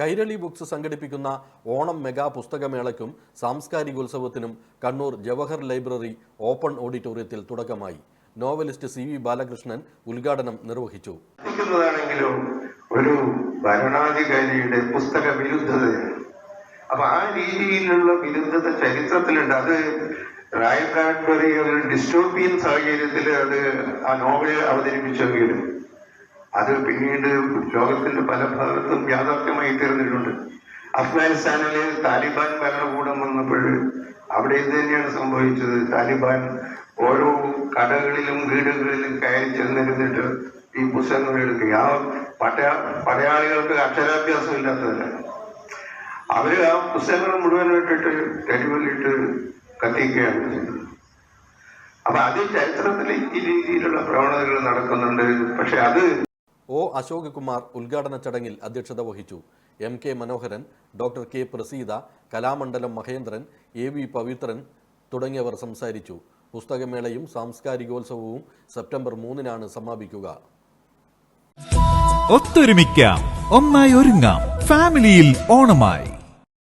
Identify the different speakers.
Speaker 1: Kairali books സംഘടിപ്പിക്കുന്ന Onam mega പുസ്തകമേളയ്ക്കും സാംസ്കാരികോത്സവത്തിനും കണ്ണൂർ ജവഹർ ലൈബ്രറി ഓപ്പൺ ഓഡിറ്റോറിയത്തിൽ തുടക്കമായി. നോവലിസ്റ്റ് സി വി ബാലകൃഷ്ണൻ ഉദ്ഘാടനം നിർവഹിച്ചു.
Speaker 2: ഒരു ഭരണാധികാരിയുടെ പുസ്തക വിരുദ്ധതയാണ്. അപ്പൊ ആ രീതിയിലുള്ള വിരുദ്ധത ചരിത്രത്തിലുണ്ട്. അത് റായ് ബ്രാഡ്ബറി ഒരു ഡിസ്റ്റോപ്പിയൻ സാഹചര്യത്തിൽ അത് ആ നോവൽ അവതരിപ്പിച്ചെങ്കിലും അത് പിന്നീട് ലോകത്തിന്റെ പല ഭാഗത്തും യാഥാർത്ഥ്യമായി തീർന്നിട്ടുണ്ട്. അഫ്ഗാനിസ്ഥാനിലെ താലിബാൻ ഭരണകൂടം വന്നപ്പോൾ അവിടെ ഇത് തന്നെയാണ് സംഭവിച്ചത്? താലിബാൻ ഓരോ കടകളിലും വീടുകളിലും കയറി ചെന്നിരുന്നിട്ട് ഈ പുസ്തകങ്ങൾ എടുക്കുക. ആ പടയാ പടയാളികൾക്ക് അക്ഷരാഭ്യാസം ഇല്ലാത്തതല്ല അവർ ആ പുസ്തകങ്ങൾ മുഴുവനായിട്ടിട്ട് തെരുവിലിട്ട് കത്തിക്കുകയാണ് അപ്പൊ അത് ചരിത്രത്തിൽ ഈ രീതിയിലുള്ള പ്രവണതകൾ നടക്കുന്നുണ്ട്. പക്ഷെ അത്
Speaker 1: ഒ അശോക് കുമാർ ഉദ്ഘാടന ചടങ്ങിൽ അധ്യക്ഷത വഹിച്ചു. M K Manoharan doctor K Praseetha Kalamandalam Mahendran A V Pavithran തുടങ്ങിയവർ സംസാരിച്ചു. പുസ്തകമേളയും സാംസ്കാരികോത്സവവും സെപ്റ്റംബർ മൂന്നിനാണ് സമാപിക്കുക.
Speaker 3: ഒത്തൊരുമിക്കാം. ഒന്നായി ഒരുങ്ങാം. ഫാമിലിയിൽ ഓണമായി.